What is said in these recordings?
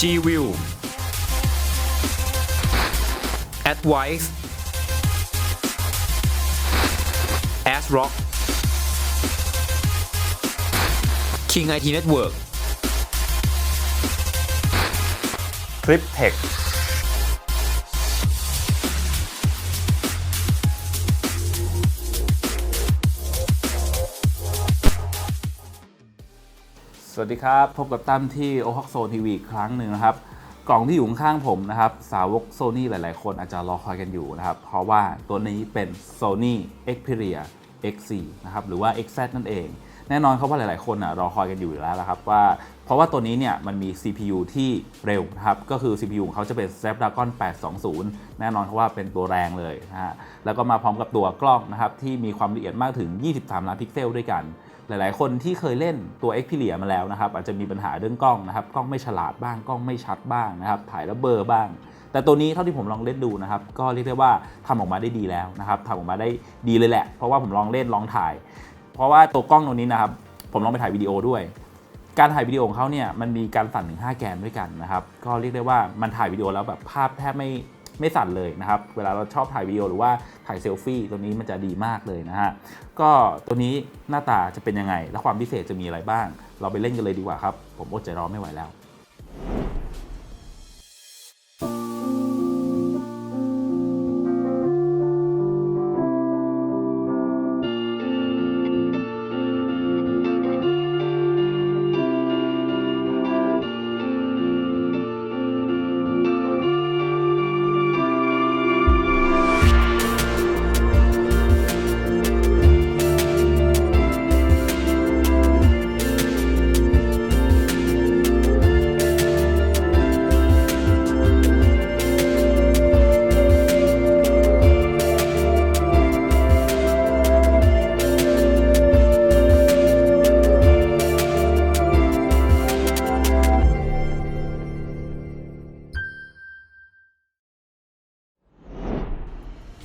G-View Advice ASRock King IT Network RipTech วัสดีครับ พบกับตั้มที่โอฮอกโซทีวีอีกครั้งหนึ่งนะครับ กล่องที่อยู่ข้างผมนะครับ สาวกโซนี่หลาย ๆ คนอาจจะรอคอยกันอยู่นะครับ เพราะว่าตัวนี้เป็น Sony Xperia X4 นะครับ หรือว่า XZ นั่นเอง แน่นอนครับว่าหลาย ๆ คนอะรอคอยกันอยู่แล้วนะครับว่า เพราะว่าตัวนี้เนี่ยมันมี CPU ที่เร็วนะครับ ก็คือ CPU ของเขาจะเป็น Snapdragon 820 แน่นอนครับว่าเป็นตัวแรงเลยนะฮะ แล้วก็มาพร้อมกับตัวกล้องนะครับที่มีความละเอียดมากถึง 23 ล้านพิกเซลด้วยกัน หลาย ๆ คนที่เคยเล่นตัว Xperia มาแล้วนะครับ อาจจะมีปัญหาเรื่องกล้องนะครับ กล้องไม่ฉลาดบ้าง กล้องไม่ชัดบ้างนะครับ ถ่ายแล้วเบลอบ้าง แต่ตัวนี้เท่าที่ผมลองเล่นดูนะครับ ก็เรียกได้ว่าทำออกมาได้ดีแล้วนะครับทำออกมาได้ดีเลยแหละ เพราะว่าผมลองเล่นลองถ่าย เพราะว่าตัวกล้องตัวนี้นะครับ ผมลองไปถ่ายวิดีโอด้วย การถ่ายวิดีโอของเขาเนี่ย มันมีการสั่นถึง5แกนด้วยกันนะครับ ก็เรียกได้ว่ามันถ่ายวิดีโอแล้วแบบภาพแทบไม่ ไม่สั่นเลยนะครับ เวลาเราชอบถ่ายวิดีโอหรือว่าถ่ายเซลฟี่ตัวนี้มันจะดีมากเลยนะฮะ ก็ตัวนี้หน้าตาจะเป็นยังไง และความพิเศษจะมีอะไรบ้าง เราไปเล่นกันเลยดีกว่าครับ ผมอดใจรอไม่ไหวแล้ว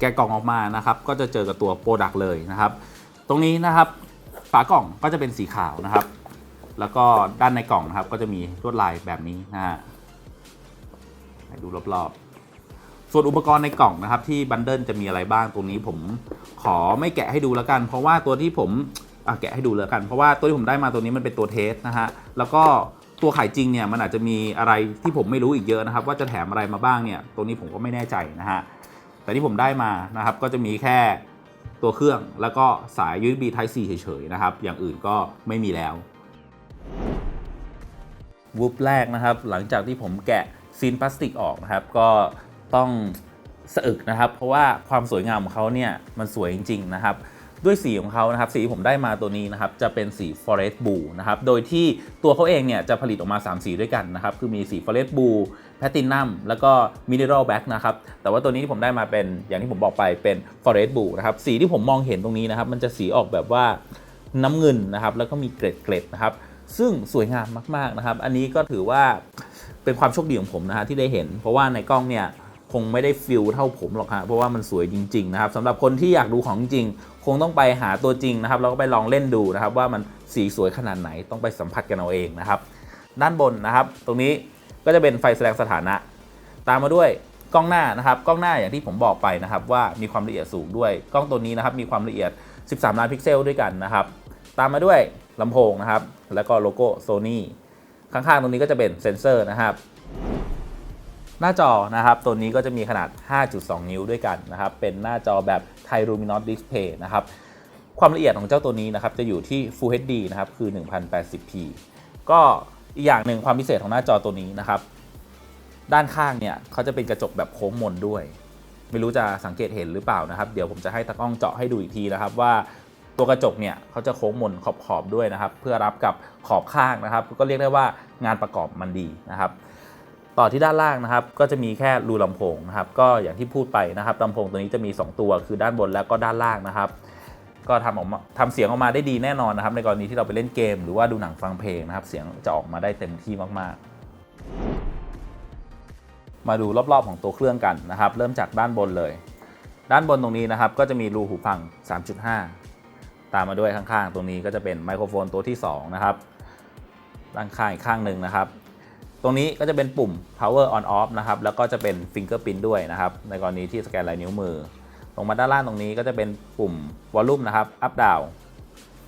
ะกล่องออกมานะครับก็จะเจอกับตัวโปรดักเลยนะครับ ตรงนี้นะครับฝากล่องก็จะเป็นสีขาวนะครับ แล้วก็ด้านในกล่องนะครับก็จะมีลวดลายแบบนี้นะฮะดูรอบๆ ส่วนอุปกรณ์ในกล่องนะครับ ที่บันเดิลจะมีอะไรบ้างตรงนี้ผมขอไม่แกะให้ดูแล้วกัน เพราะว่าตัวที่ผมแกะให้ดูแล้วกัน เพราะว่าตัวที่ผมได้มาตัวนี้มันเป็นตัวเทสนะฮะแล้วก็ตัวไข่จริงเนี่ยมันอาจจะมีอะไรที่ผมไม่รู้อีกเยอะนะครับ ว่าจะแถมอะไรมาบ้างเนี่ยตัวนี้ผมก็ไม่แน่ใจนะฮะ แต่ที่ผมได้มานะครับก็จะมีแค่ตัวเครื่องแล้วก็สาย USB Type C เฉยๆนะครับ อย่างอื่นก็ไม่มีแล้ววูบแรกนะครับ หลังจากที่ผมแกะซีนพลาสติกออกนะครับ ก็ต้องสะอึกนะครับ เพราะว่าความสวยงามของเขาเนี่ยมันสวยจริง ๆ นะครับ ด้วยสีของเขานะครับสีผมได้มาตัวนี้นะครับจะเป็นสี Forest Blue นะครับโดยที่ตัวเขาเองเนี่ยจะผลิตออกมา 3 สีด้วยกันนะครับคือมีสี Forest Blue Platinum แล้วก็ Mineral Black นะครับแต่ว่าตัวนี้ที่ผมได้มาเป็นอย่างที่ผมบอกไปเป็น Forest Blue นะครับสีที่ผมมองเห็นตรงนี้นะครับมันจะสีออกแบบว่าน้ำเงินนะครับแล้วก็มีเกล็ดๆนะครับซึ่งสวยงามมากๆนะครับ อันนี้ก็ถือว่าเป็นความโชคดีของผมนะฮะที่ได้เห็น เพราะว่าในกล้องเนี่ยคงไม่ได้ฟิลเท่าผมหรอกฮะเพราะว่ามันสวยจริง ๆ นะครับสำหรับคนที่อยากดูของจริง คงต้องไปหาตัวจริงนะครับแล้วก็ไปลองเล่นดูนะครับ ว่ามันสีสวยขนาดไหนต้องไปสัมผัสกันเอาเองนะครับ ด้านบนนะครับ ตรงนี้ก็จะเป็นไฟแสดงสถานะ ตามมาด้วยกล้องหน้านะครับ กล้องหน้าอย่างที่ผมบอกไปนะครับ ว่ามีความละเอียดสูงด้วย กล้องตัวนี้นะครับ มีความละเอียด 13 ล้านพิกเซลด้วยกันนะครับ ตามมาด้วยลำโพงนะครับ แล้วก็โลโก้ Sony ข้างๆ ตรงนี้ก็จะเป็นเซ็นเซอร์นะครับ หน้าจอนะครับตัวนี้ก็จะมีขนาด 5.2 นิ้วด้วยกันนะครับเป็นหน้าจอแบบ Thai Luminous Display นะครับความละเอียดของเจ้าตัวนี้นะครับจะอยู่ที่ Full HD นะครับคือ 1080p ก็อีกอย่างหนึ่งความพิเศษของหน้าจอตัวนี้นะครับ ด้านข้างเนี่ยเขาจะเป็นกระจกแบบโค้งมนด้วย ไม่รู้จะสังเกตเห็นหรือเปล่านะครับ เดี๋ยวผมจะให้ตากล้องเจาะให้ดูอีกทีนะครับว่าตัวกระจกเนี่ยเขาจะโค้งมนขอบขอบๆด้วยนะครับ เพื่อรับกับขอบข้างนะครับ ก็เรียกได้ว่างานประกอบมันดีนะครับ ต่อที่ด้านล่างนะครับ ก็จะมีแค่รูลำโพงนะครับ ก็อย่างที่พูดไปนะครับลำโพงตัวนี้จะมี 2 ตัว คือด้านบนแล้วก็ด้านล่างนะครับ ก็ทำออกมาทำเสียงออกมาได้ดีแน่นอนนะครับ ในกรณีที่เราไปเล่นเกม หรือว่าดูหนังฟังเพลงนะครับ เสียงจะออกมาได้เต็มที่มาก ๆ มาดูรอบ ๆ ของตัวเครื่องกันนะครับ เริ่มจากด้านบนเลย ด้านบนตรงนี้นะครับ ก็จะมีรูหูฟัง 3.5 ตามมาด้วยข้าง ๆ ตรงนี้ก็จะเป็นไมโครโฟนตัวที่2นะครับด้านข้างอีกข้างหนึ่งนะครับ ตรงนี้ก็จะเป็นปุ่ม power on off นะครับ แล้วก็จะเป็น fingerprint ด้วยนะครับ ในกรณีที่สแกนลายนิ้วมือ ลงมาด้านล่างตรงนี้ก็จะเป็นปุ่ม volume นะครับ up down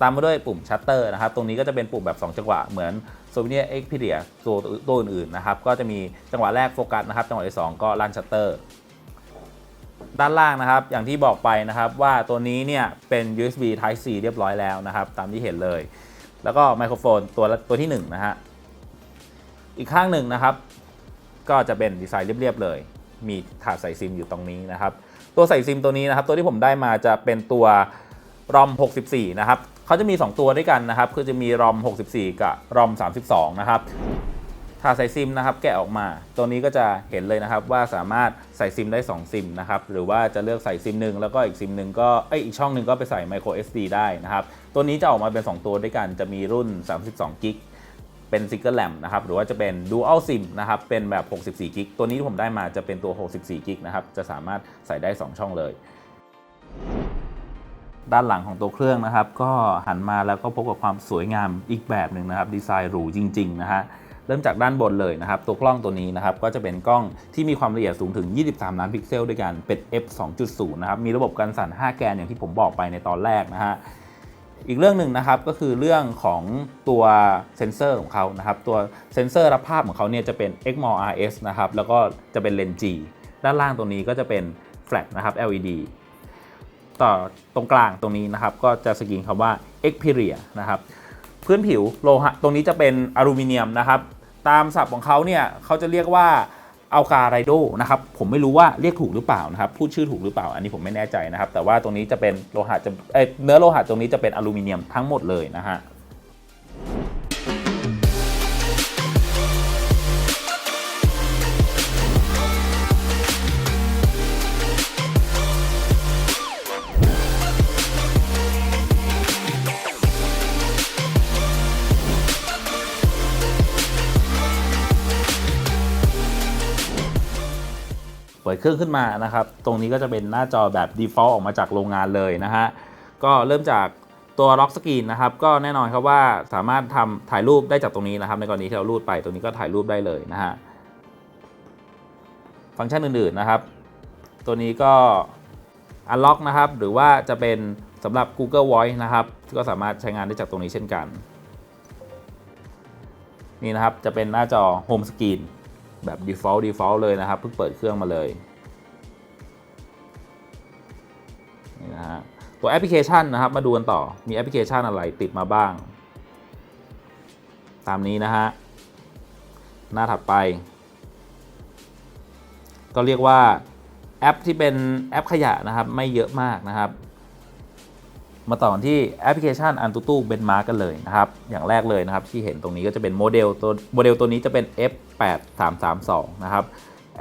ตามมาด้วยปุ่ม shutter นะครับ ตรงนี้ก็จะเป็นปุ่มแบบ 2 จังหวะ เหมือน Sony Xperia ตัวตัวอื่นๆนะครับ ก็จะมีจังหวะแรกโฟกัสนะครับ จังหวะที่ 2 ก็ลั่น shutter ด้านล่างนะครับ อย่างที่บอกไปนะครับว่าตัวนี้เนี่ยเป็น USB Type C เรียบร้อยแล้วนะครับ ตามที่เห็นเลย แล้วก็ไมโครโฟนตัวตัวที่1นะฮะ อีกข้างหนึ่งนะครับ ก็จะเป็นดีไซน์เรียบๆเลย มีถาดใส่ซิมอยู่ตรงนี้นะครับ ตัวใส่ซิมตัวนี้นะครับ ตัวที่ผมได้มาจะเป็นตัว ROM 64 นะครับเขาจะมี 2 ตัวด้วยกันนะครับคือจะมี ROM 64 กับ ROM 32 นะครับถาดใส่ซิมนะครับ แกะออกมา ตัวนี้ก็จะเห็นเลยนะครับว่าสามารถใส่ซิมได้ 2 ซิมนะครับ หรือว่าจะเลือกใส่ซิมหนึ่งแล้วก็อีกซิมหนึ่งก็เอ้ยอีกช่องหนึ่งก็ไปใส่ micro SD ได้นะครับ ตัวนี้จะออกมาเป็น 2 ตัวด้วยกัน จะมีรุ่น 32กิก เป็น Single RAM นะครับหรือว่าจะเป็น Dual SIM นะครับเป็นแบบ 64 กิกตัวนี้ที่ผมได้มาจะเป็นตัว 64 กิกนะครับจะสามารถใส่ได้ 2 ช่องเลย ด้านหลังของตัวเครื่องนะครับ ก็หันมาแล้วก็พบกับความสวยงามอีกแบบหนึ่งนะครับ ดีไซน์หรูจริง ๆ นะฮะเริ่มจากด้านบนเลยนะครับ ตัวกล้องตัวนี้นะครับ ก็จะเป็นกล้องที่มีความละเอียดสูงถึง 23 ล้านพิกเซลด้วยกัน เป็น f 2.0 นะครับ มีระบบการสั่น 5 แกนอย่างที่ผมบอกไปในตอนแรกนะฮะ อีกเรื่องหนึ่งนะครับก็คือเรื่องของตัวเซนเซอร์ของเขานะครับตัวเซนเซอร์รับภาพของเขาเนี่ยจะเป็น Exmor RS นะครับแล้วก็จะเป็นเลนส์ G ด้านล่างตรงนี้ก็จะเป็นแฟลชนะครับ LED ต่อตรงกลางตรงนี้นะครับก็จะสกรีนคำว่า Xperia นะครับพื้นผิวโลหะตรงนี้จะเป็นอลูมิเนียมนะครับตามศัพท์ของเขาเนี่ยเขาจะเรียกว่า อัลคาไรโดนะครับผมไม่รู้ว่าเรียกถูกหรือเปล่านะครับพูดชื่อถูกหรือเปล่า อันนี้ผมไม่แน่ใจนะครับ แต่ว่าตรงนี้จะเป็นโลหะจะเเนื้อโลหะตรงนี้จะเป็นอลูมิเนียมทั้งหมดเลยนะฮะ ปิดเครื่องขึ้นมานะครับ ตรงนี้ก็จะเป็นหน้าจอแบบ default ออกมาจากโรงงานเลยนะฮะ ก็เริ่มจากตัวล็อกสกรีนนะครับ ก็แน่นอนครับว่าสามารถทำถ่ายรูปได้จากตรงนี้นะครับ ในกรณีที่เราลูดไปตรงนี้ก็ถ่ายรูปได้เลยนะฮะ ฟังก์ชันอื่นๆนะครับ ตัวนี้ก็ unlock นะครับ หรือว่าจะเป็นสำหรับ Google Voice นะครับ ก็สามารถใช้งานได้จากตรงนี้เช่นกัน นี่นะครับจะเป็นหน้าจอ Home Screen แบบ default default เลยนะครับ เพิ่งเปิดเครื่องมาเลยนี่นะฮะตัวแอปพลิเคชันนะครับ มาดูกันต่อมีแอปพลิเคชันอะไรติดมาบ้าง ตามนี้นะฮะ หน้าถัดไป ก็เรียกว่าแอปที่เป็นแอปขยะนะครับ ไม่เยอะมากนะครับ มาต่อกันที่แอปพลิเคชันอันตุตู้เบนมาร์กกันเลยนะครับ อย่างแรกเลยนะครับ ที่เห็นตรงนี้ก็จะเป็นโมเดลตัวโมเดลตัวนี้จะเป็น F8332 นะครับ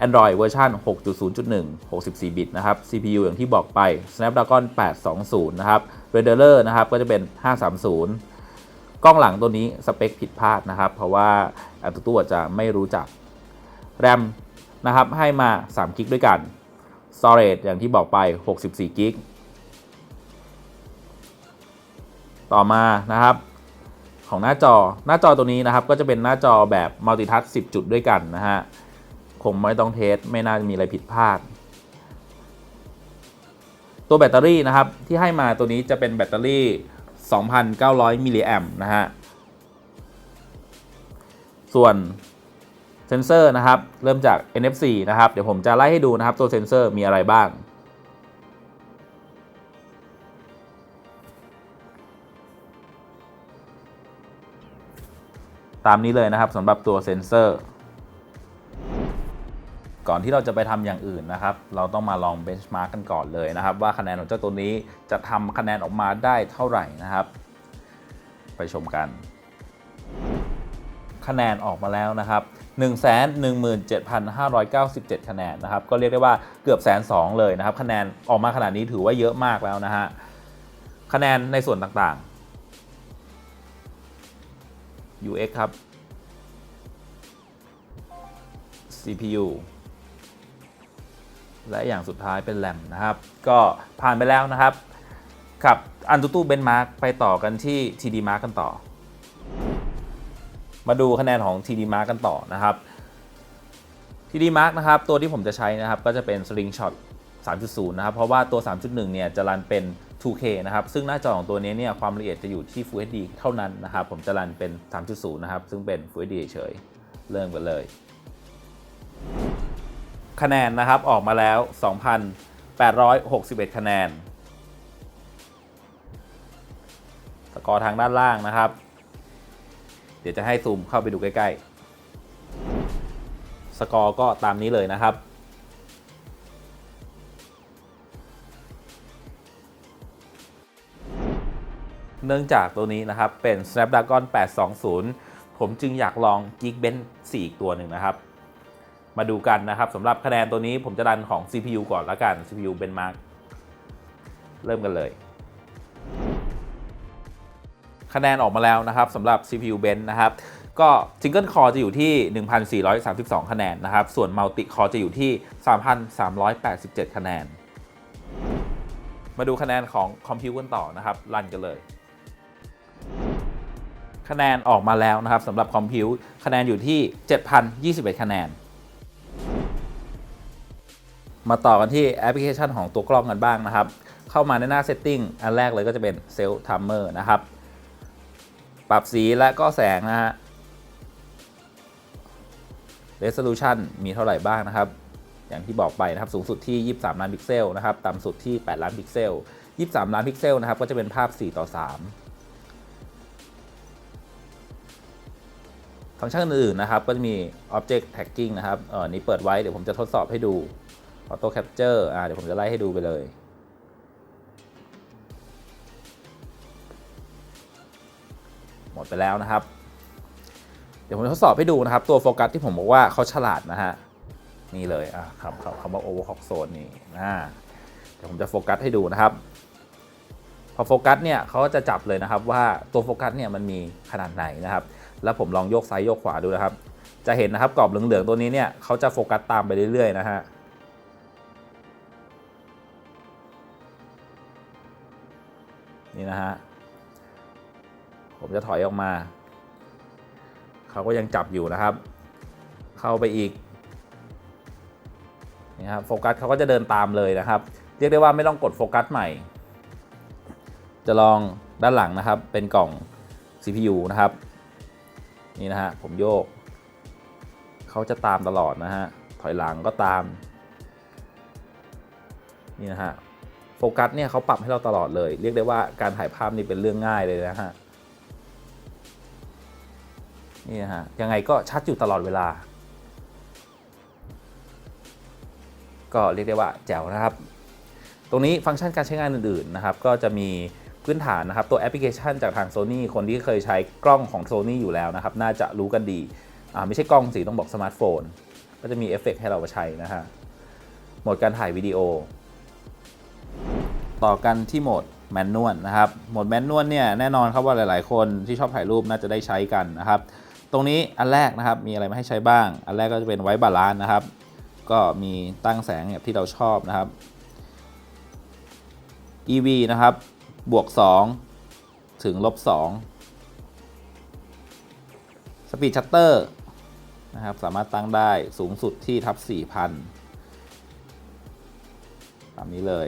Android เวอร์ชัน6.0.1 64 บิตนะครับ CPU อย่างที่บอกไป Snapdragon 820 นะครับ Renderer นะครับ ก็จะเป็น 530 กล้องหลังตัวนี้สเปคผิดพลาดนะครับ เพราะว่าอันตุตู้อาจจะไม่รู้จัก RAM นะครับให้มา3กิกด้วยกัน Storage อย่างที่บอกไป 64กิก ต่อมานะครับ ของหน้าจอหน้าจอตัวนี้นะครับ ก็จะเป็นหน้าจอแบบมัลติทัช10 จุดด้วยกันนะฮะคงไม่ต้องเทสไม่น่าจะมีอะไรผิดพลาด ตัวแบตเตอรี่นะครับที่ให้มาตัวนี้จะเป็นแบตเตอรี่ 2,900 มิลลิแอมนะฮะส่วนเซนเซอร์นะครับ เริ่มจาก NFC นะครับ เดี๋ยวผมจะไล่ให้ดูนะครับ ตัวเซนเซอร์มีอะไรบ้าง ตามนี้เลยนะครับสำหรับตัวเซนเซอร์ ก่อนที่เราจะไปทำอย่างอื่นนะครับ เราต้องมาลองเบนช์มาร์กกันก่อนเลยนะครับ ว่าคะแนนของเจ้าตัวนี้จะทำคะแนนออกมาได้เท่าไหร่นะครับ ไปชมกัน คะแนนออกมาแล้วนะครับ117,597 คะแนนนะครับ ก็เรียกได้ว่าเกือบแสนสองเลยนะครับ คะแนนออกมาขนาดนี้ถือว่าเยอะมากแล้วนะฮะ คะแนนในส่วนต่าง UX ครับ CPU และอย่างสุดท้ายเป็นแรมนะครับ ก็ผ่านไปแล้วนะครับ กับอันตูตูเบนมาร์กไปต่อกันที่ TD Mark กันต่อ มาดูคะแนนของ TD Mark กันต่อนะครับ TD Mark นะครับ ตัวที่ผมจะใช้นะครับ ก็จะเป็น Slingshot 3.0 นะครับ เพราะว่าตัว 3.1 เนี่ยจะรันเป็น 2K นะครับ ซึ่งหน้าจอของตัวนี้เนี่ยความละเอียดจะอยู่ที่ Full HD เท่านั้นนะครับ ผมจะรันเป็น 3.0 นะครับ ซึ่งเป็น Full HD เฉย เริ่มกันเลย คะแนนนะครับออกมาแล้ว 2,861 คะแนน สกอร์ทางด้านล่างนะครับ เดี๋ยวจะให้ซูมเข้าไปดูใกล้ ๆ สกอร์ก็ตามนี้เลยนะครับ เนื่องจากตัวนี้นะครับ เป็น Snapdragon 820 ผมจึงอยากลอง Geekbench 4 อีกตัวหนึ่งนะครับ มาดูกันนะครับสำหรับคะแนนตัวนี้ผมจะดันของ CPU ก่อนละกัน CPU Benchmark เริ่มกันเลย คะแนนออกมาแล้วนะครับสำหรับ CPU Bench นะครับก็ Single Core จะอยู่ที่ 1,432 คะแนนนะครับ ส่วน Multi Core จะอยู่ที่ 3,387 คะแนน มาดูคะแนนของคอมพิวกันต่อนะครับ รันกันเลย คะแนนออกมาแล้วนะครับสำหรับคอมพิวคะแนนอยู่ที่ 7,021 คะแนน มาต่อกันที่แอปพลิเคชันของตัวกล้องกันบ้างนะครับ เข้ามาในหน้า Setting อันแรกเลยก็จะเป็น Self Timer นะครับ ปรับสีและก็แสงนะฮะ Resolution มีเท่าไหร่บ้างนะครับ อย่างที่บอกไปนะครับสูงสุดที่ 23 ล้านพิกเซลนะครับต่ำสุดที่ 8 ล้านพิกเซล 23 ล้านพิกเซลนะครับก็จะเป็นภาพ 4 ต่อ 3 ฟังก์ชันอื่นๆนะครับ ก็จะมี Object Tracking นะครับเออนี้เปิดไว้ เดี๋ยวผมจะทดสอบให้ดู Auto Capture อ่าเดี๋ยวผมจะไล่ให้ดูไปเลย หมดไปแล้วนะครับ เดี๋ยวผมจะทดสอบให้ดูนะครับ ตัวโฟกัสที่ผมบอกว่าเขาฉลาดนะฮะ นี่เลย อะคำคำคำว่า overclock zone นี่อ่าเดี๋ยวผมจะโฟกัสให้ดูนะครับ พอโฟกัสเนี่ยเขาก็จะจับเลยนะครับว่าตัวโฟกัสเนี่ยมันมีขนาดไหนนะครับ แล้วผมลองโยกซ้ายโยกขวาดูนะครับ จะเห็นนะครับกรอบเหลืองๆตัวนี้เนี่ยเขาจะโฟกัสตามไปเรื่อยๆนะฮะนี่นะฮะผมจะถอยออกมา เขาก็ยังจับอยู่นะครับ เข้าไปอีกนี่ครับโฟกัสเขาก็จะเดินตามเลยนะครับ เรียกได้ว่าไม่ต้องกดโฟกัสใหม่ จะลองด้านหลังนะครับเป็นกล่อง CPU นะครับ นี่นะฮะผมโยก เขาจะตามตลอดนะฮะ ถอยหลังก็ตาม นี่นะฮะ โฟกัสเนี่ยเขาปรับให้เราตลอดเลย เรียกได้ว่าการถ่ายภาพนี่เป็นเรื่องง่ายเลยนะฮะ นี่นะฮะ ยังไงก็ชัดอยู่ตลอดเวลา ก็เรียกได้ว่าแจ๋วนะครับ ตรงนี้ฟังก์ชันการใช้งานอื่นๆนะครับ ก็จะมี พื้นฐานนะครับ ตัวแอปพลิเคชันจากทาง Sony คนที่เคยใช้กล้องของ Sony อยู่แล้วนะครับ น่าจะรู้กันดีอ่าไม่ใช่กล้องสิต้องบอกสมาร์ทโฟน ก็จะมีเอฟเฟกต์ให้เราใช้นะฮะโหมดการถ่ายวิดีโอ ต่อกันที่โหมดแมนนวลนะครับโหมดแมนนวลเนี่ยแน่นอนครับว่าหลาย ๆ คนที่ชอบถ่ายรูปน่าจะได้ใช้กันนะครับ ตรงนี้อันแรกนะครับมีอะไรมาให้ใช้บ้าง อันแรกก็จะเป็นไว้บาลานซ์นะครับ ก็มีตั้งแสงแบบที่เราชอบนะครับ EV นะครับ บวก 2 ถึงลบ2สปีดชัตเตอร์นะครับสามารถตั้งได้สูงสุดที่ทับ 4,000 ตามนี้เลย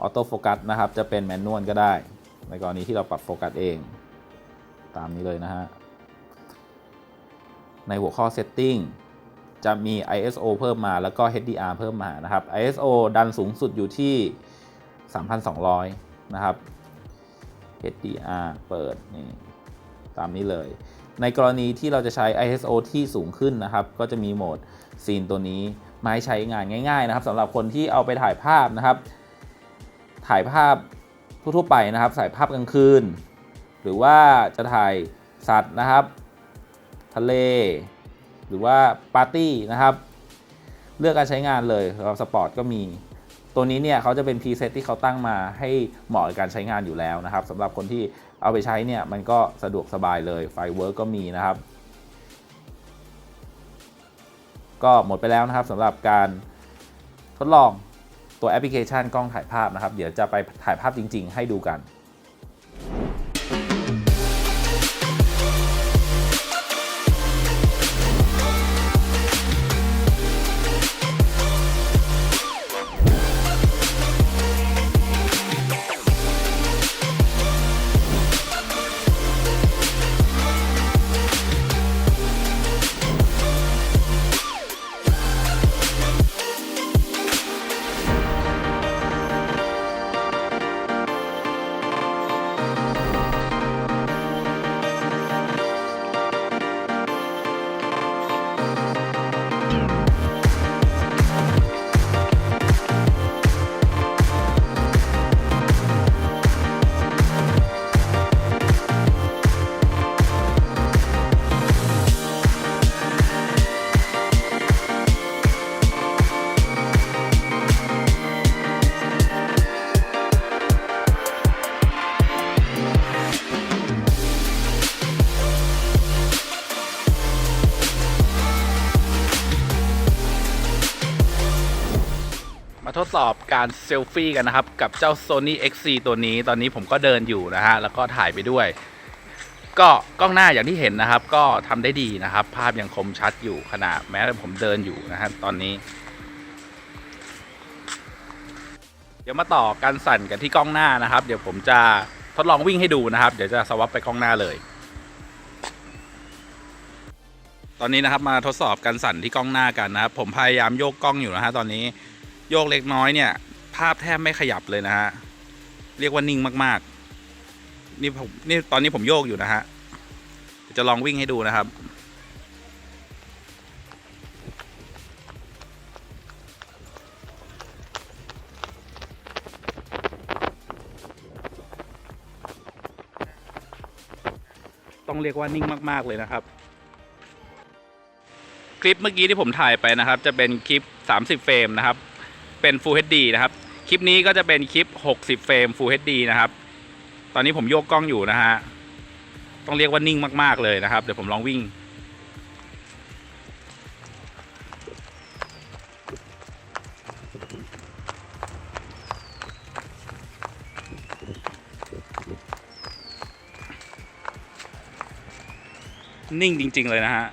ออโต้โฟกัสนะครับ จะเป็นแมนนวลก็ได้ ในกรณีที่เราปรับโฟกัสเอง ตามนี้เลยนะฮะ ในหัวข้อ Setting จะมี ISO เพิ่มมาแล้วก็ HDR เพิ่มมานะครับ ISO ดันสูงสุดอยู่ที่ 3,200 นะครับ HDR เปิดนี่ตามนี้เลย ในกรณีที่เราจะใช้ ISO ที่สูงขึ้นนะครับ ก็จะมีโหมดซีนตัวนี้มาให้ใช้งานง่าย ๆ นะครับสำหรับคนที่เอาไปถ่ายภาพนะครับ ถ่ายภาพทั่วๆไปนะครับถ่ายภาพกลางคืน หรือว่าจะถ่ายสัตว์นะครับ ทะเล หรือว่าปาร์ตี้นะครับ เลือกการใช้งานเลยสำหรับสปอร์ตก็มี ตัวนี้เนี่ยเขาจะเป็นพรีเซตที่เขาตั้งมาให้เหมาะกับการใช้งานอยู่แล้วนะครับสำหรับคนที่เอาไปใช้เนี่ยมันก็สะดวกสบายเลยไฟเวิร์กก็มีนะครับ ก็หมดไปแล้วนะครับสำหรับการทดลองตัวแอปพลิเคชันกล้องถ่ายภาพนะครับ เดี๋ยวจะไปถ่ายภาพจริง ๆ ให้ดูกัน การเซลฟี่กันนะครับ กับเจ้า Sony XC ตัวนี้ตอนนี้ผมก็เดินอยู่นะฮะ แล้วก็ถ่ายไปด้วย ก็กล้องหน้าอย่างที่เห็นนะครับ ก็ทำได้ดีนะครับ ภาพยังคมชัดอยู่ขณะแม้ผมเดินอยู่นะฮะตอนนี้ เดี๋ยวมาต่อการสั่นกันที่กล้องหน้านะครับ เดี๋ยวผมจะทดลองวิ่งให้ดูนะครับ เดี๋ยวจะสวับไปกล้องหน้าเลยตอนนี้นะครับมาทดสอบการสั่นที่กล้องหน้ากันนะครับผมพยายามโยกกล้องอยู่นะฮะตอนนี้โยกเล็กน้อยเนี่ย ภาพแทบไม่ขยับเลยนะฮะ เรียกว่านิ่งมากๆ นี่ผมนี่ตอนนี้ผมโยกอยู่นะฮะจะลองวิ่งให้ดูนะครับต้องเรียกว่านิ่งมาก ๆ เลยนะครับ คลิปเมื่อกี้ที่ผมถ่ายไปนะครับ จะเป็นคลิป 30 เฟรมนะครับ เป็น Full HD นะครับ คลิปนี้ก็จะเป็นคลิป 60 เฟรม Full HD นะครับ ตอนนี้ผมโยกกล้องอยู่นะฮะ ต้องเรียกว่านิ่งมาก ๆ เลยนะครับ เดี๋ยวผมลองวิ่ง นิ่งจริง ๆ เลยนะฮะ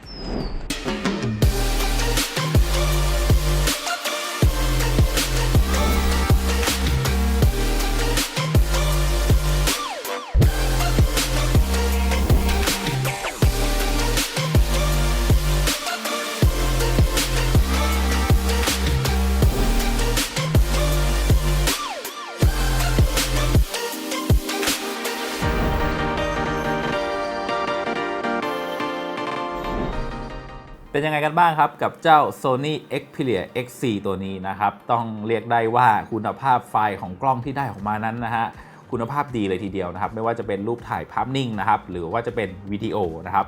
กันบ้างครับ กับเจ้า Sony Xperia X4 ตัวนี้นะครับ ต้องเรียกได้ว่าคุณภาพไฟล์ของกล้องที่ได้ออกมานั้นนะฮะคุณภาพดีเลยทีเดียวนะครับ ไม่ว่าจะเป็นรูปถ่ายภาพนิ่งนะครับ หรือว่าจะเป็นวิดีโอนะครับ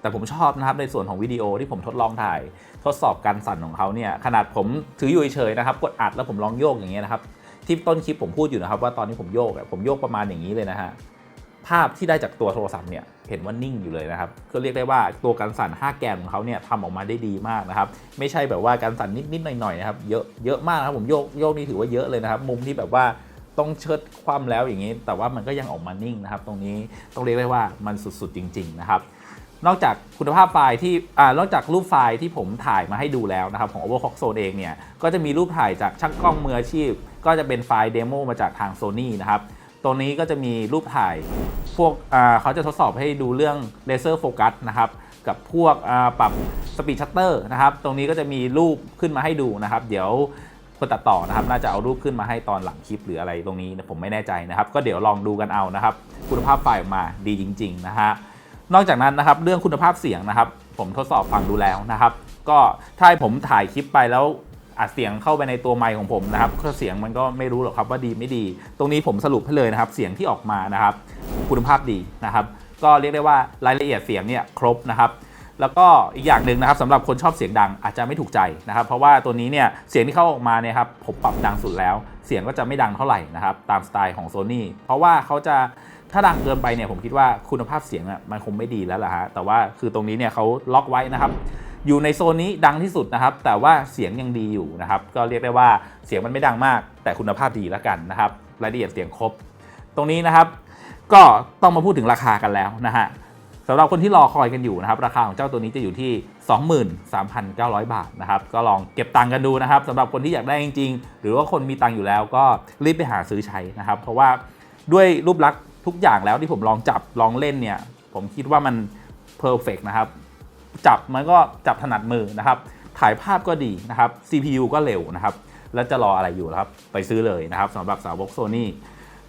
แต่ผมชอบนะครับในส่วนของวิดีโอที่ผมทดลองถ่าย ทดสอบการสั่นของเขาเนี่ยขนาดผมถืออยู่เฉยๆนะครับ กดอัดแล้วผมลองโยกอย่างเงี้ยนะครับที่ต้นคลิปผมพูดอยู่นะครับว่าตอนนี้ผมโยกผมโยกประมาณอย่างนี้เลยนะฮะ ภาพที่ได้จากตัวโทรศัพท์เนี่ยเห็นว่านิ่งอยู่เลยนะครับ ก็เรียกได้ว่าตัวการสั่น 5 แกนของเขาเนี่ยทำออกมาได้ดีมากนะครับ ไม่ใช่แบบว่าการสั่นนิดๆหน่อยๆนะครับเยอะเยอะมากนะครับผมโยกโยกนี่ถือว่าเยอะเลยนะครับ มุมที่แบบว่าต้องเชิดคว่ำแล้วอย่างนี้ แต่ว่ามันก็ยังออกมานิ่งนะครับ ตรงนี้ต้องเรียกได้ว่ามันสุดๆจริง ๆ นะครับนอกจากคุณภาพไฟล์ที่อ่านอกจากรูปไฟล์ที่ผมถ่ายมาให้ดูแล้วนะครับของ Overclock Zone เองเนี่ยก็จะมีรูปถ่ายจากช่างกล้องมืออาชีพ ก็จะเป็นไฟล์เดโมมาจากทาง Sony นะครับ ตรงนี้ก็จะมีรูปถ่าย พวกเขาจะทดสอบให้ดูเรื่องเลเซอร์โฟกัสนะครับกับพวกปรับสปีดชัตเตอร์นะครับ ตรงนี้ก็จะมีรูปขึ้นมาให้ดูนะครับ เดี๋ยวคนตัดต่อนะครับ น่าจะเอารูปขึ้นมาให้ตอนหลังคลิปหรืออะไรตรงนี้นะผมไม่แน่ใจนะครับ ก็เดี๋ยวลองดูกันเอานะครับ คุณภาพไฟล์ออกมาดีจริง ๆ นะฮะนอกจากนั้นนะครับเรื่องคุณภาพเสียงนะครับ ผมทดสอบฟังดูแล้วนะครับ ก็ถ้าให้ผมถ่ายคลิปไปแล้ว อัดเสียงเข้าไปในตัวไมค์ของผมนะครับเสียงมันก็ไม่รู้หรอกครับว่าดีไม่ดี ตรงนี้ผมสรุปให้เลยนะครับ เสียงที่ออกมานะครับ คุณภาพดีนะครับ ก็เรียกได้ว่ารายละเอียดเสียงเนี่ยครบนะครับแล้วก็อีกอย่างหนึ่งนะครับสำหรับคนชอบเสียงดังอาจจะไม่ถูกใจนะครับ เพราะว่าตัวนี้เนี่ยเสียงที่เข้าออกมาเนี่ยครับผมปรับดังสุดแล้ว เสียงก็จะไม่ดังเท่าไหร่นะครับตามสไตล์ของ Sony เพราะว่าเขาจะถ้าดังเกินไปเนี่ยผมคิดว่าคุณภาพเสียงอะมันคงไม่ดีแล้วล่ะฮะแต่ว่าคือตรงนี้เนี่ยเขาล็อกไว้นะครับ อยู่ในโซนนี้ดังที่สุดนะครับ แต่ว่าเสียงยังดีอยู่นะครับ ก็เรียกได้ว่าเสียงมันไม่ดังมาก แต่คุณภาพดีแล้วกันนะครับ รายละเอียดเสียงครบ ตรงนี้นะครับ ก็ต้องมาพูดถึงราคากันแล้วนะฮะสำหรับคนที่รอคอยกันอยู่นะครับ ราคาของเจ้าตัวนี้จะอยู่ที่ 23,900 บาทนะครับ ก็ลองเก็บตังค์กันดูนะครับสำหรับคนที่อยากได้จริง ๆ หรือว่าคนมีตังค์อยู่แล้วก็รีบไปหาซื้อใช้นะครับ เพราะว่าด้วยรูปลักษณ์ทุกอย่างแล้วที่ผมลองจับลองเล่นเนี่ย ผมคิดว่ามันเพอร์เฟกนะครับ จับมันก็จับถนัดมือนะครับ ถ่ายภาพก็ดีนะครับ CPU ก็เร็วนะครับ แล้วจะรออะไรอยู่ครับไปซื้อเลยนะครับสำหรับสาวกโซนี่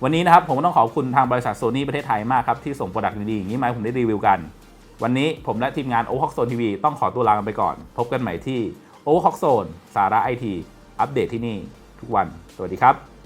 วันนี้นะครับผมก็ต้องขอบคุณทางบริษัทโซนี่ประเทศไทยมากครับ ที่ส่งโปรดักต์ดีๆอย่างนี้มาให้ผมได้รีวิวกัน วันนี้ผมและทีมงาน o v e r c o c k Zone TV ต้องขอตัวลากันไปก่อน พบกันใหม่ที่ o v e r c o c k Zone สาระไอทีอัปเดตที่นี่ทุกวัน สวัสดีครับ